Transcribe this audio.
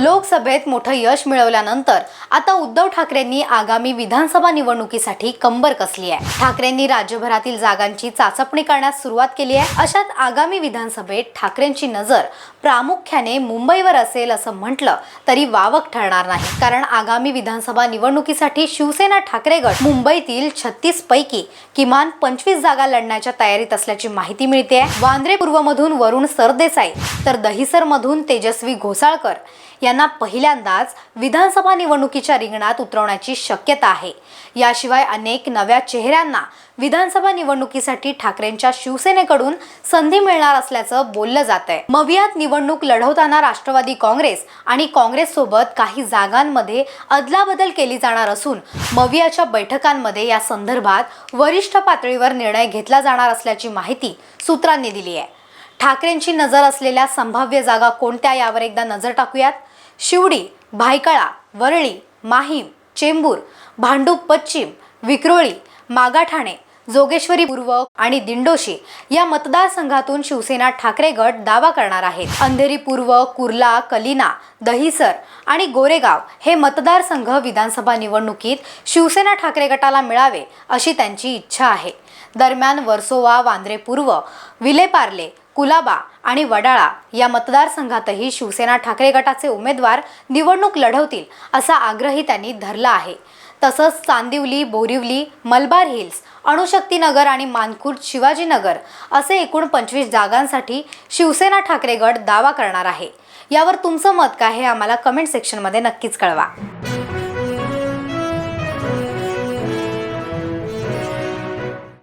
लोकसभेत मोठं यश मिळवल्यानंतर आता उद्धव ठाकरेंनी आगामी विधानसभा निवडणुकीसाठी कंबर कसली आहे? ठाकरेंनी राज्यभरातील जागांची चाचपणी करण्यास सुरुवात केली आहे. अशात आगामी विधानसभेत ठाकरेंची नजर प्रामुख्याने मुंबईवर असेल असं म्हटलं तरी वावक ठरणार नाही. कारण आगामी विधानसभा निवडणुकीसाठी शिवसेना ठाकरे गट मुंबईतील छत्तीस पैकी किमान पंचवीस जागा लढण्याच्या तयारीत असल्याची माहिती मिळते वांद्रे पूर्वमधून वरुण सरदेसाई तर दहिसर मधून तेजस्वी घोसाळकर यांना पहिल्यांदाच विधानसभा निवडणुकीच्या रिंगणात उतरवण्याची शक्यता आहे. याशिवाय अनेक नव्या चेहऱ्यांना विधानसभा निवडणुकीसाठी ठाकरेंच्या शिवसेनेकडून संधी मिळणार असल्याचं बोललं जात आहे मवियात निवडणूक लढवताना राष्ट्रवादी काँग्रेस आणि काँग्रेस सोबत काही जागांमध्ये अदलाबदल केली जाणार असून मवियाच्या बैठकांमध्ये या संदर्भात वरिष्ठ पातळीवर निर्णय घेतला जाणार असल्याची माहिती सूत्रांनी दिली आहे. ठाकरेंची नजर असलेल्या संभाव्य जागा कोणत्या यावर एकदा नजर टाकूयात? शिवडी भायकळा वरळी माहीम चेंबूर भांडूप पश्चिम विक्रोळी मागाठाणे जोगेश्वरी पूर्व आणि दिंडोशी या मतदारसंघातून शिवसेना ठाकरे गट दावा करणार आहेत. अंधेरी पूर्व कुर्ला कलिना दहिसर आणि गोरेगाव हे मतदारसंघ विधानसभा निवडणुकीत शिवसेना ठाकरे गटाला मिळावे अशी त्यांची इच्छा आहे. दरम्यान वर्सोवा वांद्रे पूर्व विलेपार्ले कुलाबा आणि वडाळा या मतदारसंघातही शिवसेना ठाकरे गटाचे उमेदवार निवडणूक लढवतील असा आग्रही त्यांनी धरला आहे. तसंच चांदिवली बोरिवली मलबार हिल्स अणुशक्तीनगर आणि मानखुर्द शिवाजीनगर असे एकूण पंचवीस जागांसाठी शिवसेना ठाकरे गट दावा करणार आहे. यावर तुमचं मत काय हे आम्हाला कमेंट सेक्शनमध्ये नक्कीच कळवा.